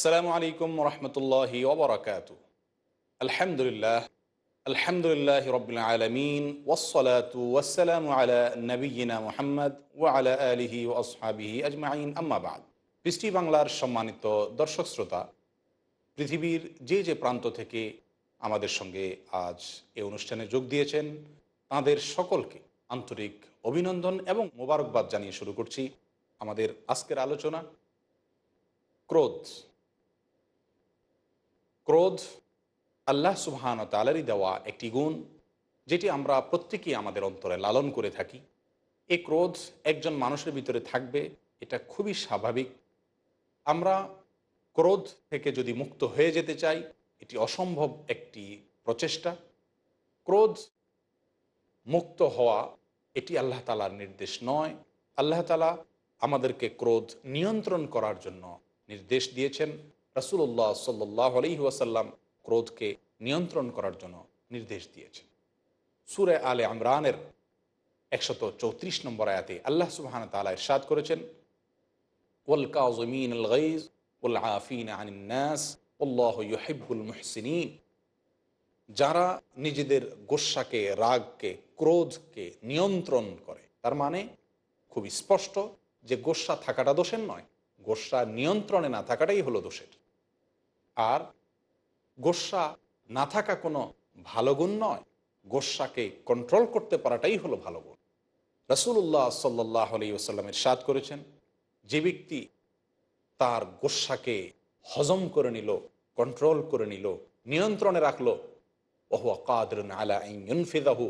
আসসালামু আলাইকুম রহমতুল্লাহি ওবরাকাত আলহামদুলিল্লাহ আলহামদুলিল্লাহ রবিল আলমিন ওসলাত ওয়াসালাম আলা নবীনা মোহাম্মদ ও আলা আলিহি ও আসহাবিহি আজমাইন। আম্মাবাদ পৃষ্টি বাংলার সম্মানিত দর্শক শ্রোতা, পৃথিবীর যে যে প্রান্ত থেকে আমাদের সঙ্গে আজ এই অনুষ্ঠানে যোগ দিয়েছেন, তাঁদের সকলকে আন্তরিক অভিনন্দন এবং মোবারকবাদ জানিয়ে শুরু করছি আমাদের আজকের আলোচনা, ক্রোধ ক্রোধ আল্লাহ সুবহান তালারই দেওয়া একটি গুণ, যেটি আমরা প্রত্যেকেই আমাদের অন্তরে লালন করে থাকি। এ ক্রোধ একজন মানুষের ভিতরে থাকবে, এটা খুবই স্বাভাবিক। আমরা ক্রোধ থেকে যদি মুক্ত হয়ে যেতে চাই, এটি অসম্ভব একটি প্রচেষ্টা। ক্রোধ মুক্ত হওয়া, এটি আল্লাহ তালার নির্দেশ নয়। আল্লাহ তালা আমাদেরকে ক্রোধ নিয়ন্ত্রণ করার জন্য নির্দেশ দিয়েছেন। রাসুল্লাহ সাল্লাহ আলহি ওয়াসাল্লাম ক্রোধকে নিয়ন্ত্রণ করার জন্য নির্দেশ দিয়েছেন। সুরে আলে আমরানের একশত চৌত্রিশ নম্বর আয়াতে আল্লাহ সুবাহান তালা ইরশাদ করেছেন ওল কাজমিন আল মুহসিনিন। যারা নিজেদের গোস্বাকে, রাগকে, ক্রোধকে নিয়ন্ত্রণ করে, তার মানে খুব স্পষ্ট যে গোস্বা থাকাটা দোষের নয়, গোস্বা নিয়ন্ত্রণে না থাকাটাই হলো দোষের। আর গোস্বা না থাকা কোনো ভালো গুণ নয়। গোস্বাকে কন্ট্রোল করতে পারাটাই হলো ভালো গুণ। রসুল্লাহ সাল্লাহ আলী ওসাল্লামের সাদ করেছেন, যে ব্যক্তি তার গোস্বাকে হজম করে নিল কন্ট্রোল করে নিল, নিয়ন্ত্রণে রাখল ওহ কাদর আলা ফিদাহু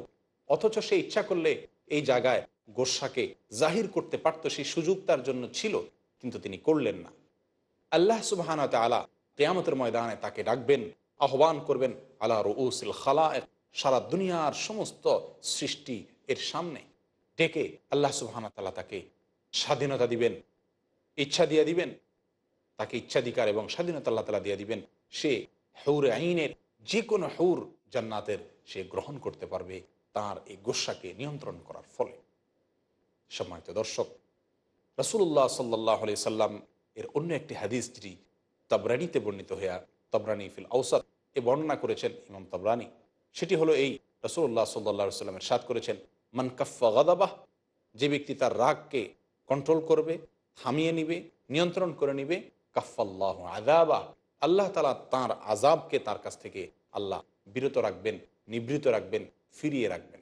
অথচ সে ইচ্ছা করলে এই জায়গায় গোস্বাকে জাহির করতে পারত, সেই সুযোগ তার জন্য ছিল, কিন্তু তিনি করলেন না। আল্লাহ সুবাহানা আলা কেয়ামতের ময়দানে তাকে ডাকবেন, আহ্বান করবেন আল্লাহ রউসিল খালা সারা দুনিয়ার সমস্ত সৃষ্টি এর সামনে ডেকে আল্লাহ সুবাহানা তালা তাকে স্বাধীনতা দিবেন, ইচ্ছা দিয়ে দিবেন, তাকে ইচ্ছাধিকার এবং স্বাধীনতা আল্লাহ তালা দিয়ে দিবেন। সে হৌর আইনের যে কোনো হৌর জান্নাতের সে গ্রহণ করতে পারবে, তার এই গোসাকে নিয়ন্ত্রণ করার ফলে। সম্মানিত দর্শক রসুল্লাহ সাল্লাহ আলি সাল্লাম এর অন্য একটি হাদিস যেটি তবরানিতে বর্ণিত হইয়া তবরানি ফিল আউসাদ এ বর্ণনা করেছেন ইমাম তবরানি। সেটি হলো এই রসুল্লাহ সাল্লাহ সাল্লামের সাদ করেছেন, মান কাফা গাদাবাহ যে ব্যক্তি তার রাগকে কন্ট্রোল করবে, থামিয়ে নিবে, নিয়ন্ত্রণ করে নিবে কাফাল্লাহ আদাবাহ আল্লাহ তালা তাঁর আজাবকে তার কাছ থেকে আল্লাহ বিরত রাখবেন, নিবৃত রাখবেন, ফিরিয়ে রাখবেন।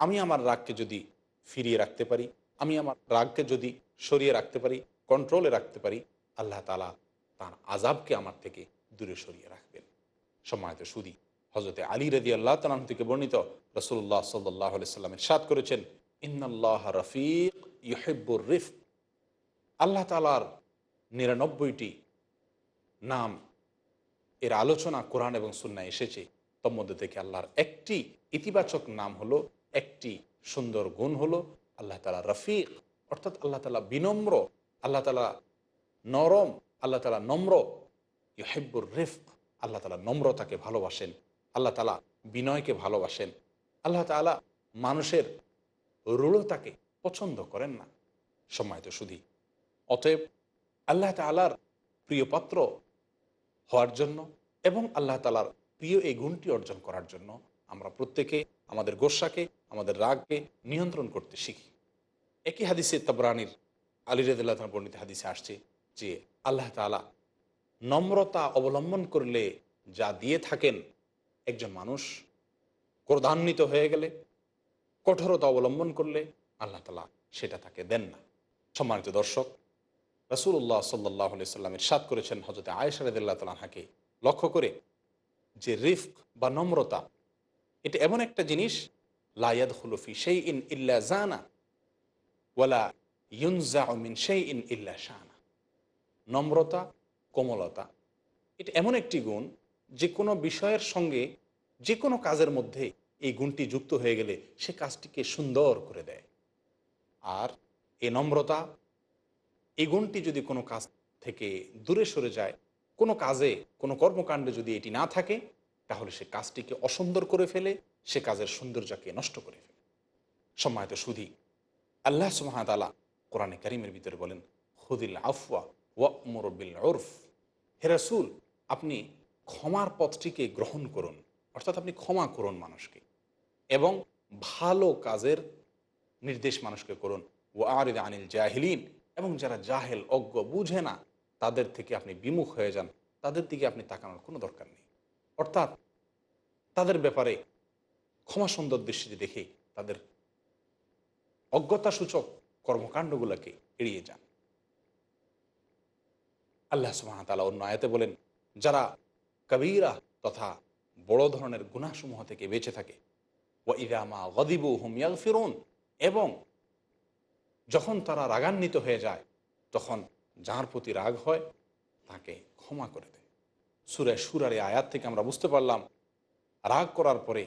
আমি আমার রাগকে যদি ফিরিয়ে রাখতে পারি, আমি আমার রাগকে যদি সরিয়ে রাখতে পারি কন্ট্রোলে রাখতে পারি, আল্লাহ তালা তার আজাবকে আমার থেকে দূরে সরিয়ে রাখবেন। সম্মানিত সুদী হজরতে আলী রদি আল্লাহ তালাম থেকে বর্ণিত রসুল্লাহ সাল্লাহ সাল্লামের সাদ করেছেন ইন্নআল্লাহ রফিক ইহেব্বুর রিফ আল্লাহ তালার নিরানব্বইটি নাম এর আলোচনা কোরআন এবং সুন্না এসেছে। তোর মধ্যে থেকে আল্লাহর একটি ইতিবাচক নাম হলো, একটি সুন্দর গুণ হলো আল্লাহ তালা রফিক। অর্থাৎ আল্লাহ তালা বিনম্র, আল্লাহ তালা নরম আল্লাহ তালা নম্র ইহেব্বুর রিফক। আল্লাহ তালা নম্রতাকে ভালোবাসেন, আল্লাহ তালা বিনয়কে ভালোবাসেন। আল্লাহ তালা মানুষের রূঢ়তাকে পছন্দ করেন না সময় তো শুধু অতএব আল্লাহ তালার প্রিয় পাত্র হওয়ার জন্য এবং আল্লাহ তালার প্রিয় এই গুণটি অর্জন করার জন্য আমরা প্রত্যেকে আমাদের গোসাকে আমাদের রাগকে নিয়ন্ত্রণ করতে শিখি। একই হাদিসে তবরানির আলী রেদুল্লাহ বর্ণিত হাদিসে আসছে যে আল্লাহ তালা নম্রতা অবলম্বন করলে যা দিয়ে থাকেন একজন মানুষ ক্রোধান্বিত হয়ে গেলে, কঠোরতা অবলম্বন করলে আল্লাহ তালা সেটা তাকে দেন না। সম্মানিত দর্শক রসুল্লাহ সাল্লাহ সাল্লামের সাত করেছেন হজরত আয়সারদুল্লাহ তালাহাকে লক্ষ্য করে যে রিফক বা নম্রতা, এটা এমন একটা জিনিস লায়াদ হুলফি সেই ইন ইল্লা জানা ওয়ালা ইউনজা মিন সেই ইন ইল্লা শাহানা নম্রতা, কোমলতা। এটা এমন একটি গুণ, যে কোনো বিষয়ের সঙ্গে যে কোনো কাজের মধ্যে এই গুণটি যুক্ত হয়ে গেলে সে কাজটিকে সুন্দর করে দেয়। আর এ নম্রতা, এই গুণটি যদি কোনো কাজ থেকে দূরে সরে যায়, কোনো কাজে, কোনো কর্মকাণ্ডে যদি এটি না থাকে, তাহলে সে কাজটিকে অসুন্দর করে ফেলে, সে কাজের সৌন্দর্যকে নষ্ট করে ফেলে। সম্মানিত সুধি, আল্লাহ সুমাতালা কোরআনে করিমের ভিতরে বলেন হুদিল আফওয়া ওয়া মুরবিল ওরফ হেরাসুল আপনি ক্ষমার পথটিকে গ্রহণ করুন, অর্থাৎ আপনি ক্ষমা করুন মানুষকে এবং ভালো কাজের নির্দেশ মানুষকে করুন। ও আরিদ আনিল জাহিলিন, এবং যারা জাহেল, অজ্ঞ, বুঝে না, তাদের থেকে আপনি বিমুখ হয়ে যান। তাদের দিকে আপনি তাকানোর কোনো দরকার নেই। অর্থাৎ তাদের ব্যাপারে ক্ষমা সুন্দর দৃষ্টিতে দেখে তাদের অজ্ঞতাসূচক কর্মকাণ্ডগুলোকে এড়িয়ে যান। আল্লাহ সুহামতালা অন্য আয়াতে বলেন, যারা কবিরা তথা বড় ধরনের গুণাসমূহ থেকে বেঁচে থাকে ও ইরামা গদিবু হুমিয়াল ফিরুন এবং যখন তারা রাগান্বিত হয়ে যায়, তখন যার প্রতি রাগ হয়, তাকে ক্ষমা করে দেয়। সুরে সুরার এই আয়াত থেকে আমরা বুঝতে পারলাম, রাগ করার পরে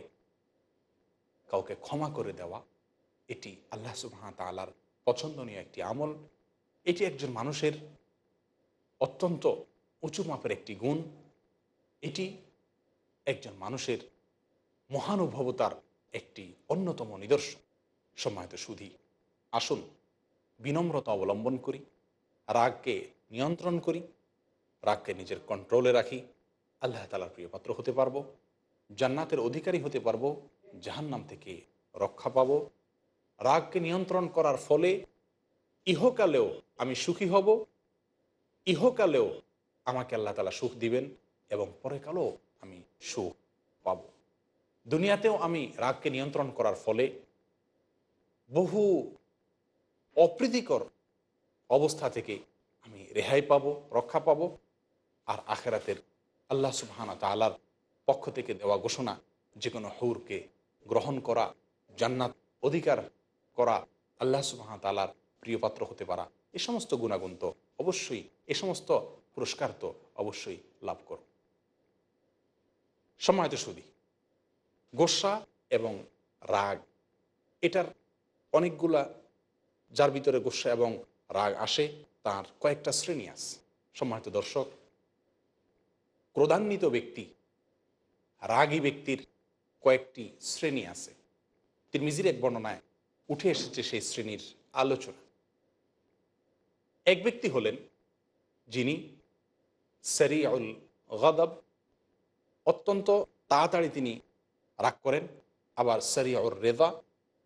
কাউকে ক্ষমা করে দেওয়া, এটি আল্লাহ সুবাহ তালার পছন্দনীয় একটি আমল। এটি একজন মানুষের অত্যন্ত উঁচু মাপের একটি গুণ। এটি একজন মানুষের মহানুভবতার একটি অন্যতম নিদর্শন। সময়ত সুধি, আসুন বিনম্রতা অবলম্বন করি, রাগকে নিয়ন্ত্রণ করি, রাগকে নিজের কন্ট্রোলে রাখি। আল্লাহ তালার প্রিয়পাত্র হতে পারব, জান্নাতের অধিকারী হতে পারব, জাহান্নাম থেকে রক্ষা পাব। রাগকে নিয়ন্ত্রণ করার ফলে ইহকালেও আমি সুখী হব ইহকালেও আমাকে আল্লাহ তালা সুখ দিবেন এবং পরেকালেও আমি সুখ পাব। দুনিয়াতেও আমি রাগকে নিয়ন্ত্রণ করার ফলে বহু অপ্রীতিকর অবস্থা থেকে আমি রেহাই পাব, রক্ষা পাব আর আখেরাতের আল্লাহ সুবহানা তালার পক্ষ থেকে দেওয়া ঘোষণা যে কোনো হৌরকে গ্রহণ করা, জান্নাত অধিকার করা, আল্লাহ সুবহানা তালার প্রিয়পাত্র হতে পারা, এ সমস্ত গুণাগুণ তো অবশ্যই এ সমস্ত পুরস্কার তো অবশ্যই লাভ করো। সময়ত সুদী গোসা এবং রাগ, এটার অনেকগুলা, যার ভিতরে গোসা এবং রাগ আসে, তার কয়েকটা শ্রেণি আছে। সম্মানিত দর্শক, ক্রোধান্বিত ব্যক্তি, রাগী ব্যক্তির কয়েকটি শ্রেণি আছে। তিরমিজির এক বর্ণনায় উঠে এসেছে সেই শ্রেণির আলোচনা। এক ব্যক্তি হলেন যিনি সেরিয়াউল গদব, অত্যন্ত তাড়াতাড়ি তিনি রাগ করেন। আবার সেরিয়াউর রেদা,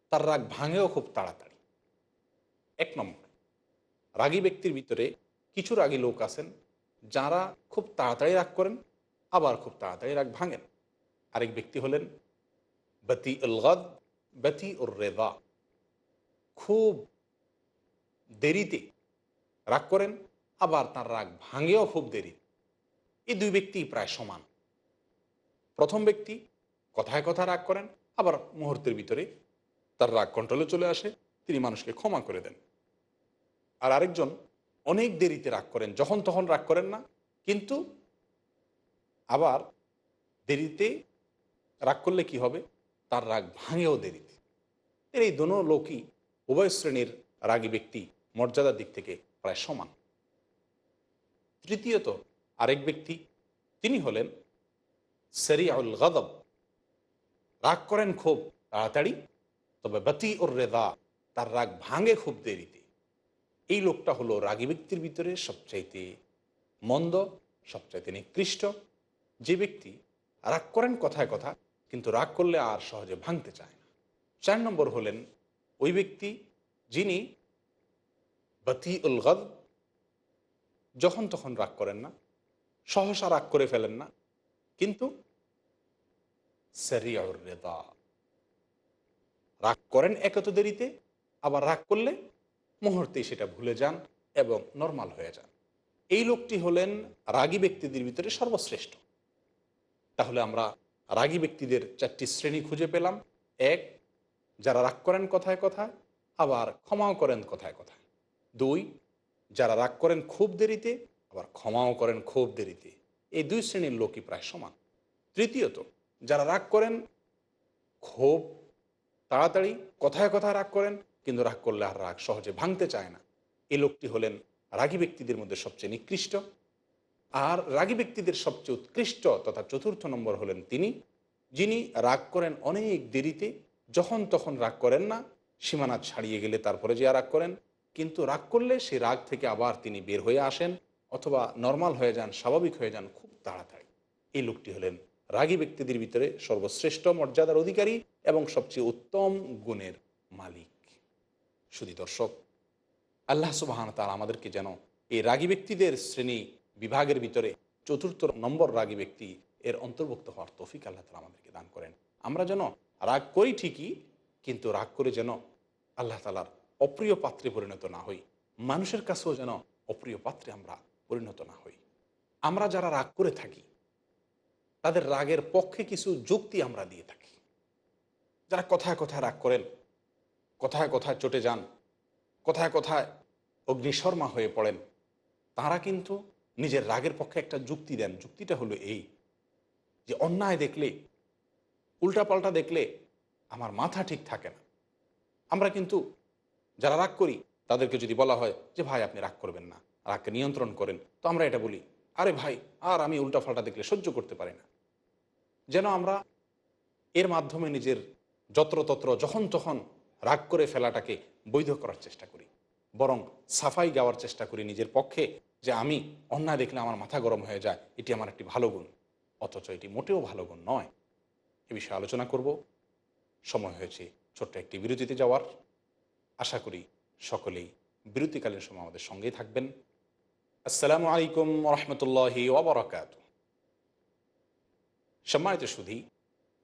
তার রাগ ভাঙেও খুব তাড়াতাড়ি। এক নম্বর, রাগী ব্যক্তির ভিতরে কিছু রাগী লোক আছেন যারা খুব তাড়াতাড়ি রাগ করেন, আবার খুব তাড়াতাড়ি রাগ ভাঙেন। আরেক ব্যক্তি হলেন বতি উল গদ বতি উর রেদা। খুব দেরিতে রাগ করেন, আবার তার রাগ ভাঙেও খুব দেরি। এই দুই ব্যক্তি প্রায় সমান। প্রথম ব্যক্তি কথায় কথা রাগ করেন, আবার মুহূর্তের ভিতরে তার রাগ কন্ট্রোলে চলে আসে, তিনি মানুষকে ক্ষমা করে দেন। আর আরেকজন অনেক দেরিতে রাগ করেন, যখন তখন রাগ করেন না, কিন্তু আবার দেরিতে রাগ করলে কি হবে? তার রাগ ভাঙেও দেরিতে। এর এই দোনো লোকই উভয় শ্রেণির রাগী ব্যক্তি মর্যাদার দিক থেকে প্রায় সমান। তৃতীয়ত, আরেক ব্যক্তি, তিনি হলেন সেরিয়াউল গদব। রাগ করেন খুব তাড়াতাড়ি, তবে বাতি ওর রেদা, তার রাগ ভাঙে খুব দেরিতে। এই লোকটা হলো রাগী ব্যক্তির ভিতরে সবচাইতে মন্দ, সবচাইতে নিকৃষ্ট। যে ব্যক্তি রাগ করেন কথায় কথা, কিন্তু রাগ করলে আর সহজে ভাঙতে চায় না। চার নম্বর হলেন ওই ব্যক্তি যিনি বাতি উল গদ যখন তখন রাগ করেন না, সহসা রাগ করে ফেলেন না, কিন্তু রাগ করেন একত দেরিতে, আবার রাগ করলে মুহূর্তেই সেটা ভুলে যান এবং নর্মাল হয়ে যান। এই লোকটি হলেন রাগী ব্যক্তিদের ভিতরে সর্বশ্রেষ্ঠ। তাহলে আমরা রাগী ব্যক্তিদের চারটি শ্রেণি খুঁজে পেলাম। এক, যারা রাগ করেন কথায় কথায়, আবার ক্ষমাও করেন কথায় কথায়। দুই, যারা রাগ করেন খুব দেরিতে, আবার ক্ষমাও করেন খুব দেরিতে। এই দুই শ্রেণির লোকই প্রায় সমান। তৃতীয়ত, যারা রাগ করেন খুব তাড়াতাড়ি, কথায় কথায় রাগ করেন, কিন্তু রাগ করলে আর রাগ সহজে ভাঙতে চায় না। এই লোকটি হলেন রাগী ব্যক্তিদের মধ্যে সবচেয়ে নিকৃষ্ট। আর রাগী ব্যক্তিদের সবচেয়ে উৎকৃষ্ট তথা চতুর্থ নম্বর হলেন তিনি, যিনি রাগ করেন অনেক দেরিতে, যখন তখন রাগ করেন না, সীমানা ছাড়িয়ে গেলে তারপরে যে রাগ করেন কিন্তু রাগ করলে সেই রাগ থেকে আবার তিনি বের হয়ে আসেন অথবা নর্মাল হয়ে যান, স্বাভাবিক হয়ে যান খুব তাড়াতাড়ি। এই লোকটি হলেন রাগী ব্যক্তিদের ভিতরে সর্বশ্রেষ্ঠ মর্যাদার অধিকারী এবং সবচেয়ে উত্তম গুণের মালিক। শুধু দর্শক, আল্লাহ সুবাহান তার আমাদেরকে যেন এই রাগী ব্যক্তিদের শ্রেণি বিভাগের ভিতরে চতুর্থ নম্বর রাগী ব্যক্তি এর অন্তর্ভুক্ত হওয়ার তৌফিক আল্লাহ তালা আমাদেরকে দান করেন। আমরা যেন রাগ করি ঠিকই, কিন্তু রাগ করে যেন আল্লাহ তালার অপ্রিয় পাত্রে পরিণত না হই। মানুষের কাছেও যেন অপ্রিয় পাত্রে আমরা পরিণত না হই। আমরা যারা রাগ করে থাকি, তাদের রাগের পক্ষে কিছু যুক্তি আমরা দিয়ে থাকি। যারা কথায় কথায় রাগ করেন, কথায় কথায় চটে যান, কথায় কথায় অগ্নিশর্মা হয়ে পড়েন, তারা কিন্তু নিজের রাগের পক্ষে একটা যুক্তি দেন। যুক্তিটা হলো এই যে, অন্যায় দেখলে, উল্টাপাল্টা দেখলে আমার মাথা ঠিক থাকে না। আমরা কিন্তু যারা রাগ করি, তাদেরকে যদি বলা হয় যে, ভাই, আপনি রাগ করবেন না, রাগকে নিয়ন্ত্রণ করেন। তো আমরা এটা বলি, আরে ভাই, আর আমি উল্টাপাল্টা দেখলে সহ্য করতে পারি না। যেন আমরা এর মাধ্যমে নিজের যত্রতত্র যখন তখন রাগ করে ফেলাটাকে বৈধ করার চেষ্টা করি। বরং সাফাই গাওয়ার চেষ্টা করি নিজের পক্ষে যে, আমি অন্যায় দেখলে আমার মাথা গরম হয়ে যায়, এটি আমার একটি ভালো গুণ, অথচ এটি মোটেও ভালো গুণ নয়। এ বিষয়ে আলোচনা করব। সময় হয়েছে ছোট্ট একটি বিরতিতে যাওয়ার। আশা করি সকলেই বিরতিকালীন সময় আমাদের সঙ্গেই থাকবেন। আসসালামু আলাইকুম রহমতুল্লাহি ওবরাকাত সম্মানিত সুধী,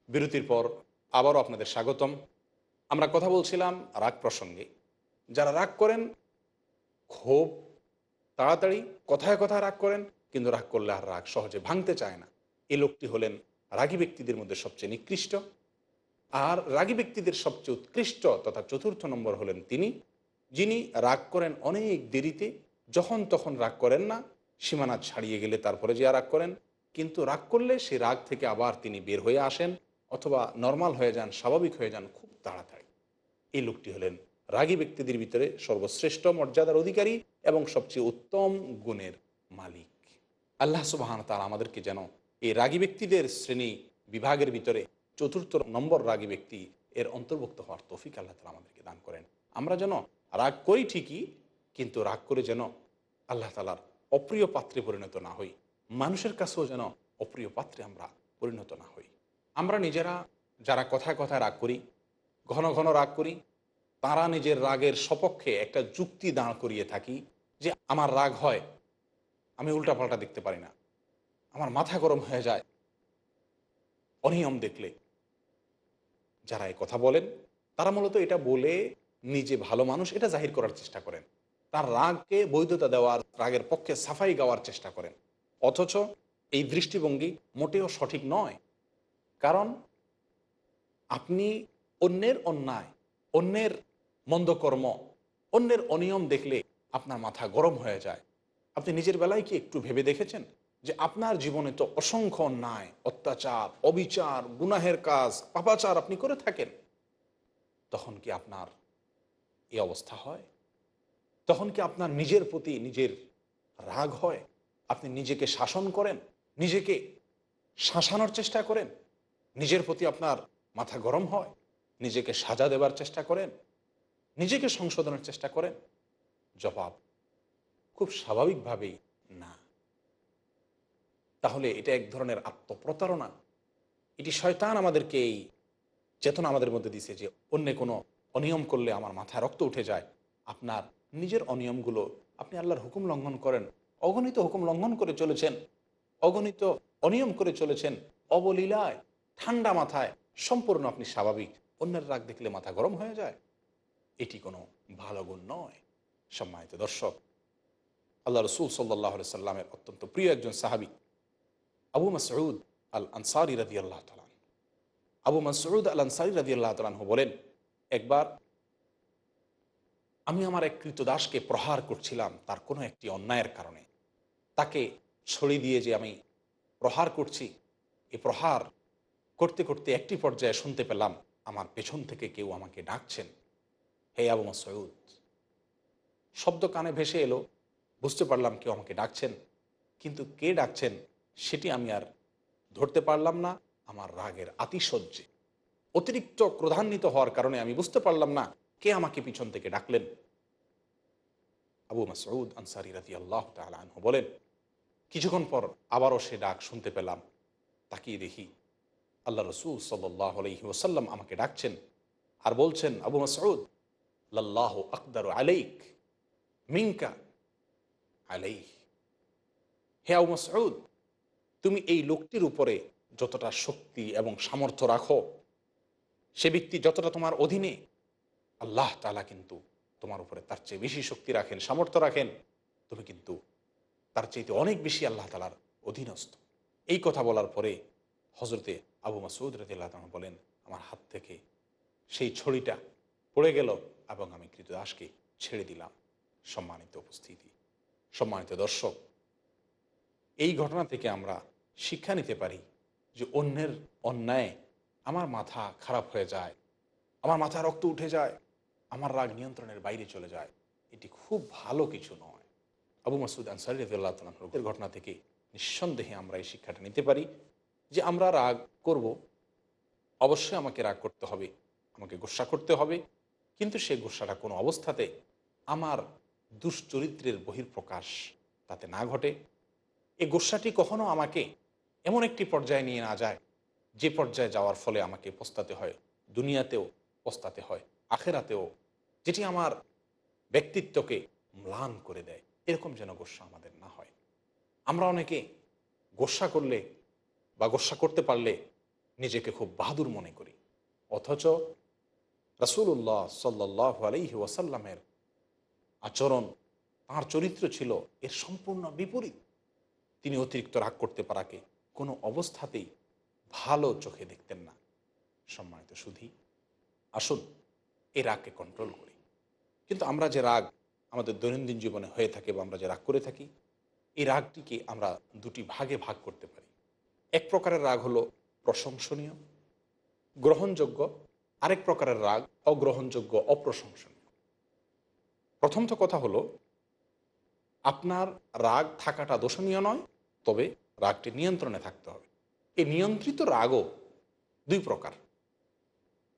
বিরতির পর আবারও আপনাদের স্বাগতম। আমরা কথা বলছিলাম রাগ প্রসঙ্গে। যারা রাগ করেন, খুব তাড়াতাড়ি কথায় কথায় রাগ করেন, কিন্তু রাগ করলে আর রাগ সহজে ভাঙতে চায় না। এই লোকটি হলেন রাগী ব্যক্তিদের মধ্যে সবচেয়ে নিকৃষ্ট আর রাগী ব্যক্তিদের সবচেয়ে উৎকৃষ্ট তথা চতুর্থ নম্বর হলেন তিনি, যিনি রাগ করেন অনেক দেরিতে, যখন তখন রাগ করেন না, সীমানা ছাড়িয়ে গেলে তারপরে যে রাগ করেন। কিন্তু রাগ করলে সে রাগ থেকে আবার তিনি বের হয়ে আসেন অথবা নর্মাল হয়ে যান, স্বাভাবিক হয়ে যান খুব তাড়াতাড়ি। এই লোকটি হলেন রাগী ব্যক্তিদের ভিতরে সর্বশ্রেষ্ঠ মর্যাদার অধিকারী এবং সবচেয়ে উত্তম গুণের মালিক। আল্লাহ সুবাহান তারা আমাদেরকে যেন এই রাগী ব্যক্তিদের শ্রেণি বিভাগের ভিতরে চতুর্থ নম্বর রাগী ব্যক্তি এর অন্তর্ভুক্ত হওয়ার তৌফিক আল্লাহ তালা আমাদেরকে দান করেন। আমরা যেন রাগ করি ঠিকই, কিন্তু রাগ করে যেন আল্লাহ তালার অপ্রিয় পাত্রে পরিণত না হই। মানুষের কাছেও যেন অপ্রিয় পাত্রে আমরা পরিণত না হই। আমরা নিজেরা যারা কথায় কথায় রাগ করি, ঘন ঘন রাগ করি, তারা নিজের রাগের সপক্ষে একটা যুক্তি দাঁড় করিয়ে থাকি যে আমার রাগ হয়, আমি উল্টাপাল্টা দেখতে পারি না। আমার মাথা গরম হয়ে যায়। অনিয়ম দেখলে যারা এই কথা বলেন, তারা মূলত এটা বলে নিজে ভালো মানুষ, এটা জাহির করার চেষ্টা করেন। তার রাগকে বৈধতা দেওয়ার, রাগের পক্ষে সাফাই গাওয়ার চেষ্টা করেন। অথচ এই দৃষ্টিভঙ্গি মোটেও সঠিক নয়। কারণ আপনি অন্যের অন্যায়, অন্যের মন্দকর্ম অন্যের অনিয়ম দেখলে আপনার মাথা গরম হয়ে যায়। আপনি নিজের বেলায় কি একটু ভেবে দেখেছেন? যে আপনার জীবনে তো অসংখ্য অন্যায়, অত্যাচার, অবিচার, গুনাহের কাজ, পাপাচার আপনি করে থাকেন। তখন কি আপনার এই অবস্থা হয়? তখন কি আপনার নিজের প্রতি নিজের রাগ হয়? আপনি নিজেকে শাসন করেন? নিজেকে শাসানোর চেষ্টা করেন? নিজের প্রতি আপনার মাথা গরম হয়? নিজেকে সাজা দেবার চেষ্টা করেন? নিজেকে সংশোধনের চেষ্টা করেন? জবাব খুব স্বাভাবিকভাবেই না। তাহলে এটা এক ধরনের আত্মপ্রতারণা। এটি শয়তান আমাদেরকে এই চেতনা আমাদের মধ্যে দিছে যে অন্য কোনো অনিয়ম করলে আমার মাথায় রক্ত উঠে যায়। আপনার নিজের অনিয়মগুলো আপনি আল্লাহর হুকুম লঙ্ঘন করেন, অগণিত হুকুম লঙ্ঘন করে চলেছেন, অগণিত অনিয়ম করে চলেছেন, অবলীলায়, ঠান্ডা মাথায়, সম্পূর্ণ আপনি স্বাভাবিক, অন্যের রাগ দেখলে মাথা গরম হয়ে যায়। এটি কোনো ভালো গুণ নয়। সম্মানিত দর্শক, আল্লাহ রসুল সাল্লাহ সাল্লামের অত্যন্ত প্রিয় একজন সাহাবি আবু মাসউদ আল আনসারি রাদি আল্লাহ তালান আবু মাসউদ আল আনসারি রাদি আল্লাহ তালানহু বলেন, একবার আমি আমার এক কৃতদাসকে প্রহার করছিলাম তার কোনো একটি অন্যায়ের কারণে। তাকে ছড়ি দিয়ে যে আমি প্রহার করছি, এ প্রহার করতে করতে একটি পর্যায়ে শুনতে পেলাম, আমার পেছন থেকে কেউ আমাকে ডাকছেন। হে আবু মাসউদ! শব্দ কানে ভেসে এলো, বুঝতে পারলাম কেউ আমাকে ডাকছেন, কিন্তু কে ডাকছেন সেটি আমি আর ধরতে পারলাম না, আমার রাগের আতিশয্যে। অতিরিক্ত ক্রধান্বিত হওয়ার কারণে আমি বুঝতে পারলাম না কে আমাকে পিছন থেকে ডাকলেন। আবু মাসউদ আনসারি রাজি আল্লাহ তালু বলেন, কিছুক্ষণ পর আবারও সে ডাক শুনতে পেলাম। তাকিয়ে দেখি আল্লাহ রসুল সাল্লাহ আলহি ওসাল্লাম আমাকে ডাকছেন আর বলছেন, আবু মাসউদ, লাল্লাহ আকদার আলাইক মিঙ্কা আলাই হে আবু মাসউদ তুমি এই লোকটির উপরে যতটা শক্তি এবং সামর্থ্য রাখো, সে ব্যক্তি যতটা তোমার অধীনে, আল্লাহ তালা কিন্তু তোমার উপরে তার চেয়ে বেশি শক্তি রাখেন, সামর্থ্য রাখেন। তুমি কিন্তু তার চাইতে অনেক বেশি আল্লাহ তালার অধীনস্থ। এই কথা বলার পরে হজরতে আবু মাসুদ রদিল্লাহ বলেন, আমার হাত থেকে সেই ছড়িটা পড়ে গেল এবং আমি কৃতদাসকে ছেড়ে দিলাম। সম্মানিত উপস্থিতি, সম্মানিত দর্শক, এই ঘটনা থেকে আমরা শিক্ষা নিতে পারি যে অন্যের অন্যায় আমার মাথা খারাপ হয়ে যায়, আমার মাথা রক্ত উঠে যায়, আমার রাগ নিয়ন্ত্রণের বাইরে চলে যায়। এটি খুব ভালো কিছু নয়। আবু মাসুদ আনসারি রদুল্লাহ তালের ঘটনা থেকে নিঃসন্দেহে আমরা এই শিক্ষাটা নিতে পারি যে আমরা রাগ করব, অবশ্যই আমাকে রাগ করতে হবে, আমাকে গোসা করতে হবে। কিন্তু সে গোসাটা কোনো অবস্থাতে আমার দুশ্চরিত্রের বহির্প্রকাশ তাতে না ঘটে। এই গোসাটি কখনো আমাকে এমন একটি পর্যায়ে নিয়ে না যায়, যে পর্যায়ে যাওয়ার ফলে আমাকে পস্তাতে হয়, দুনিয়াতেও পস্তাতে হয়, আখেরাতেও, যেটি আমার ব্যক্তিত্বকে ম্লান করে দেয়। এরকম যেন গোসা আমাদের না হয়। আমরা অনেকে গোসা করলে বা গোসা করতে পারলে নিজেকে খুব বাহাদুর মনে করি। অথচ রসুল্লাহ সাল্লাহ আলহি ওয়াসাল্লামের আচরণ, তাঁর চরিত্র ছিল এর সম্পূর্ণ বিপরীত। তিনি অতিরিক্ত রাগ করতে পারাকে কোনো অবস্থাতেই ভালো চোখে দেখতেন না। সম্মানিত শুধু আসুন এই রাগকে কন্ট্রোল করি। কিন্তু আমরা যে রাগ আমাদের দৈনন্দিন জীবনে হয়ে থাকে বা আমরা যে রাগ করে থাকি, এই রাগটিকে আমরা দুটি ভাগে ভাগ করতে পারি। এক প্রকারের রাগ হলো প্রশংসনীয়, গ্রহণযোগ্য, আরেক প্রকারের রাগ অগ্রহণযোগ্য, অপ্রশংসনীয়। প্রথমত কথা হলো, আপনার রাগ থাকাটা দোষণীয় নয়, তবে রাগটি নিয়ন্ত্রণে থাকতে হবে। এই নিয়ন্ত্রিত রাগও দুই প্রকার।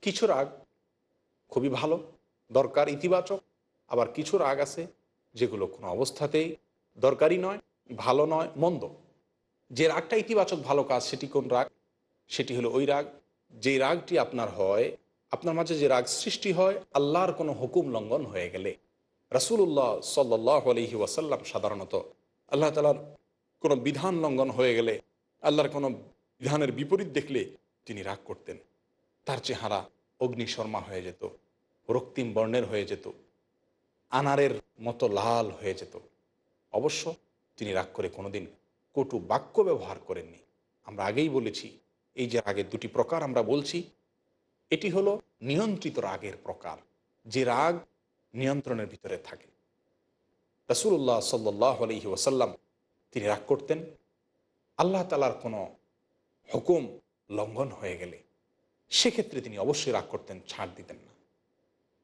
কিছু রাগ খুবই ভালো, দরকার ইতিবাচক, আবার কিছু রাগ আছে যেগুলো কোনো অবস্থাতেই দরকারি নয়, ভালো নয়, মন্দ। যে রাগটা ইতিবাচক ভালো কাজ, সেটি কোন রাগ? সেটি হলো ওই রাগ। যে রাগটি আপনার হয়, আপনার মাঝে যে রাগ সৃষ্টি হয়, আল্লাহর কোনো হুকুম লঙ্ঘন হয়ে গেলে। রাসুল্লাহ সাল্লাহ আলহি ওয়াসাল্লাম সাধারণত আল্লাহ তালার কোনো বিধান লঙ্ঘন হয়ে গেলে, আল্লাহর কোনো বিধানের বিপরীত দেখলে তিনি রাগ করতেন। তার চেহারা অগ্নিশর্মা হয়ে যেত, রক্তিম বর্ণের হয়ে যেত, আনারের মতো লাল হয়ে যেত। অবশ্য তিনি রাগ করে কোনোদিন কটু বাক্য ব্যবহার করেননি। আমরা আগেই বলেছি, এই যে রাগের দুটি প্রকার আমরা বলছি, এটি হলো নিয়ন্ত্রিত রাগের প্রকার, যে রাগ নিয়ন্ত্রণের ভিতরে থাকে। রসুল্লাহ সাল্লাহ আলহি ওসাল্লাম তিনি রাগ করতেন। আল্লাহ তালার কোনো হুকুম লঙ্ঘন হয়ে গেলে সেক্ষেত্রে তিনি অবশ্যই রাগ করতেন, ছাড় দিতেন না।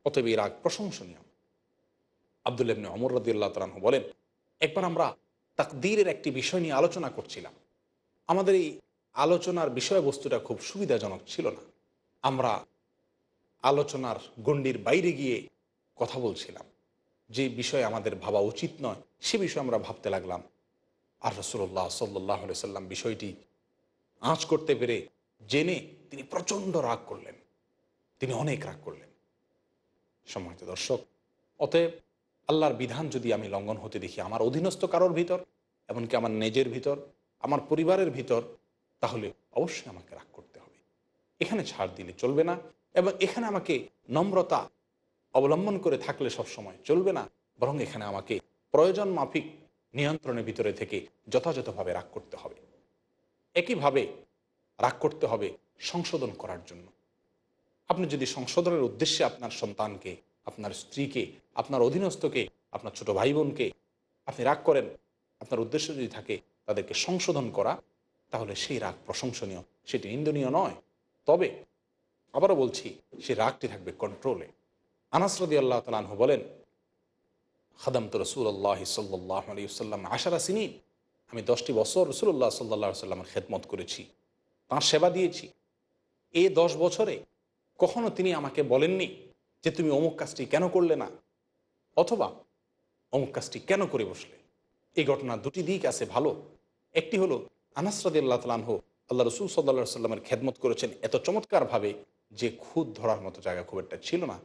অতএব এই রাগ প্রশংসনীয়। আবদুল্লাবনে অমর রদুল্লাহ তালাহ বলেন, একবার আমরা তাকদীরের একটি বিষয় নিয়ে আলোচনা করছিলাম। আমাদের এই আলোচনার বিষয়বস্তুটা খুব সুবিধাজনক ছিল না। আমরা আলোচনার গণ্ডির বাইরে গিয়ে কথা বলছিলাম। যে বিষয় আমাদের ভাবা উচিত নয়, সে বিষয়ে আমরা ভাবতে লাগলাম। আর রসুল্লাহ সাল্লাহ সাল্লাম বিষয়টি আঁচ করতে পেরে জেনে তিনি প্রচণ্ড রাগ করলেন। তিনি অনেক রাগ করলেন। সম্মানিত দর্শক, অতএব আল্লাহর বিধান যদি আমি লঙ্ঘন হতে দেখি আমার অধীনস্থ কারোর ভিতর এমনকি আমার নিজের ভিতর, আমার পরিবারের ভিতর, তাহলে অবশ্যই আমাকে রাগ করতে হবে। এখানে ছাড় দিলে চলবে না এবং এখানে আমাকে নম্রতা অবলম্বন করে থাকলে সব সময় চলবে না, বরং এখানে আমাকে প্রয়োজন মাফিক নিয়ন্ত্রণের ভিতরে থেকে যথাযথভাবে রাগ করতে হবে। একইভাবে রাগ করতে হবে সংশোধন করার জন্য। আপনি যদি সংশোধনের উদ্দেশ্যে আপনার সন্তানকে, আপনার স্ত্রীকে, আপনার অধীনস্থকে, আপনার ছোট ভাই বোনকে আপনি রাগ করেন, আপনার উদ্দেশ্য যদি থাকে তাদেরকে সংশোধন করা, তাহলে সেই রাগ প্রশংসনীয়, সেটি নিন্দনীয় নয়। তবে আবারও বলছি, সে রাগটি থাকবে কন্ট্রোলে আনাসরদি আল্লাহ তালাহ বলেন খাদাম তো রসুল্লাহ সাল্লাহ আলিয়াল্লাম আশারা সিনিন। আমি দশটি বছর রসুল্লাহ সাল্লাহ সাল্লামের খেদমত করেছি, তাঁর সেবা দিয়েছি। এ দশ বছরে কখনো তিনি আমাকে বলেননি যে তুমি অমুক কাজটি কেন করলে না, অথবা অমুক কাজটি কেন করে বসলে? এই ঘটনা দুটি দিক আছে ভালো। একটি হলো আনাসরাদ আল্লাহ তালাহ আল্লাহ রসুল সাল্লা সাল্লামের খেদমত করেছেন এত চমৎকারভাবে যে খুদ ধরার মতো জায়গা খুব একটা ছিল না।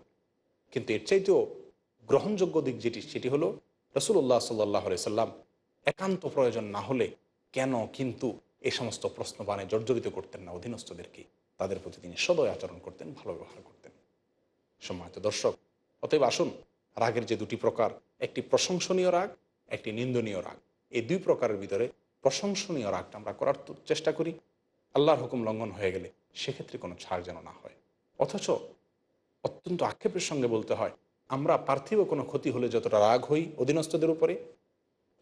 কিন্তু এর চাইতেও গ্রহণযোগ্য দিক যেটি, সেটি হলো রসুল্লাহ সাল্লাহ সাল্লাম একান্ত প্রয়োজন না হলে কেন কিন্তু এই সমস্ত প্রশ্ন বানে জর্জরিত করতেন না, অধীনস্থদেরকে। তাদের প্রতি তিনি সদয় আচরণ করতেন, ভালো ব্যবহার করতেন। সম্মানিত দর্শক, অতএব আসুন, রাগের যে দুটি প্রকার, একটি প্রশংসনীয় রাগ, একটি নিন্দনীয় রাগ। এই দুই প্রকারের ভিতরে প্রশংসনীয় রাগটা আমরা করার চেষ্টা করি। আল্লাহর হুকুম লঙ্ঘন হয়ে গেলে সেক্ষেত্রে কোনো ছাড় যেন না হয়। অথচ অত্যন্ত আক্ষেপের সঙ্গে বলতে হয় আমরা পার্থিব কোনো ক্ষতি হলে যতটা রাগ হই অধীনস্থদের উপরে,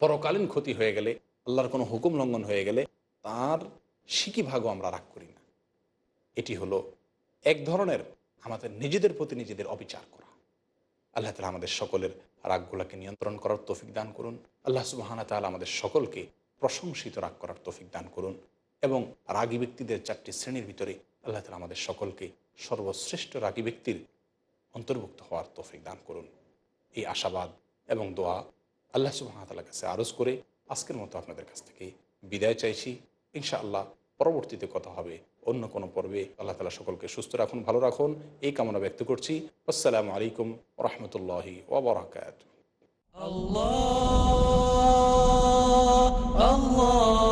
পরকালীন ক্ষতি হয়ে গেলে, আল্লাহর কোনো হুকুম লঙ্ঘন হয়ে গেলে, তার সিকি ভাগও আমরা রাগ করি না। এটি হলো এক ধরনের আমাদের নিজেদের প্রতি নিজেদের অবিচার করা। আল্লাহ তালা আমাদের সকলের রাগগুলোকে নিয়ন্ত্রণ করার তৌফিক দান করুন। আল্লাহ সুবাহানা তালা আমাদের সকলকে প্রশংসিত রাগ করার তৌফিক দান করুন এবং রাগী ব্যক্তিদের চারটি শ্রেণির ভিতরে আল্লাহ তালা আমাদের সকলকে সর্বশ্রেষ্ঠ রাগী ব্যক্তির অন্তর্ভুক্ত হওয়ার তৌফিক দান করুন। এই আশাবাদ এবং দোয়া আল্লাহ সুবাহতালার কাছে আরজ করে আজকের মতো আপনাদের কাছ থেকে বিদায় চাইছি। ইনশাআল্লাহ পরবর্তীতে কথা হবে অন্য কোনো পর্বে। আল্লাহ তালা সকলকে সুস্থ রাখুন ভালো রাখুন। এই কামনা ব্যক্ত করছি। আসসালামু আলাইকুম রহমতুল্লাহি ওবরাকাত Allah, Allah.